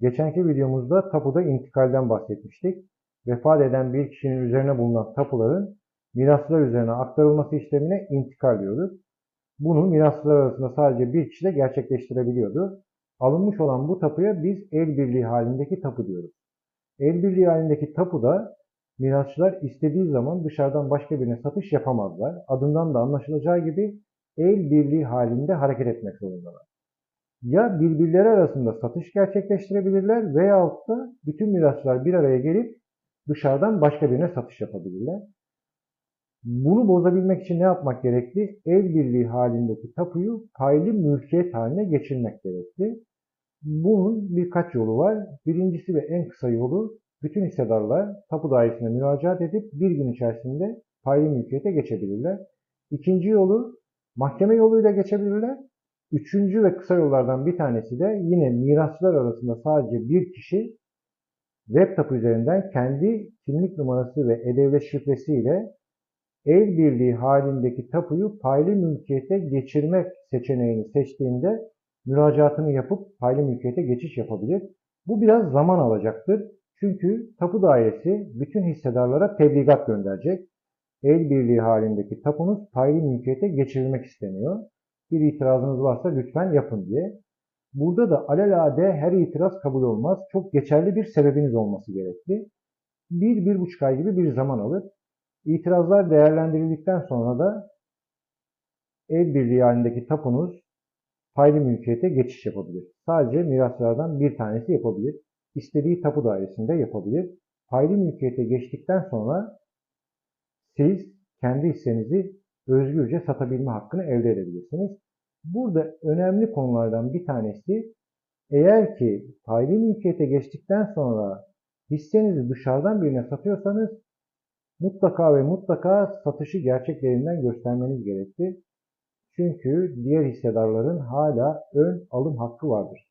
Geçenki videomuzda tapuda intikalden bahsetmiştik. Vefat eden bir kişinin üzerine bulunan tapuların mirasçılar üzerine aktarılması işlemine intikal diyoruz. Bunu mirasçılar arasında sadece bir kişi de gerçekleştirebiliyordu. Alınmış olan bu tapuya biz el birliği halindeki tapu diyoruz. El birliği halindeki tapuda mirasçılar istediği zaman dışarıdan başka birine satış yapamazlar. Adından da anlaşılacağı gibi el birliği halinde hareket etmek zorundalar. Ya birbirleri arasında satış gerçekleştirebilirler veyahut da bütün mirasçılar bir araya gelip dışarıdan başka birine satış yapabilirler. Bunu bozabilmek için ne yapmak gerekli? El birliği halindeki tapuyu paylı mülkiyet haline geçirmek gerekli. Bunun birkaç yolu var. Birincisi ve en kısa yolu bütün hissedarlar tapu dairesine müracaat edip bir gün içerisinde paylı mülkiyete geçebilirler. İkinci yolu mahkeme yoluyla geçebilirler. Üçüncü ve kısa yollardan bir tanesi de yine mirasçılar arasında sadece bir kişi web tapu üzerinden kendi kimlik numarası ve e-devlet şifresiyle el birliği halindeki tapuyu paylı mülkiyete geçirmek seçeneğini seçtiğinde müracaatını yapıp paylı mülkiyete geçiş yapabilir. Bu biraz zaman alacaktır. Çünkü tapu dairesi bütün hissedarlara tebligat gönderecek. El birliği halindeki tapunuz paylı mülkiyete geçirilmek isteniyor. Bir itirazınız varsa lütfen yapın diye. Burada da alelade her itiraz kabul olmaz. Çok geçerli bir sebebiniz olması gerekli. Bir, bir buçuk ay gibi bir zaman alır. İtirazlar değerlendirildikten sonra da el birliği halindeki tapunuz paylı mülkiyete geçiş yapabilir. Sadece miraslardan bir tanesi yapabilir. İstediği tapu dairesinde yapabilir. Paylı mülkiyete geçtikten sonra siz kendi hissenizi özgürce satabilme hakkını elde edebilirsiniz. Burada önemli konulardan bir tanesi eğer ki paylı mülkiyete geçtikten sonra hissenizi dışarıdan birine satıyorsanız mutlaka ve mutlaka satışı gerçeklerinden göstermeniz gerekli. Çünkü diğer hissedarların hala ön alım hakkı vardır.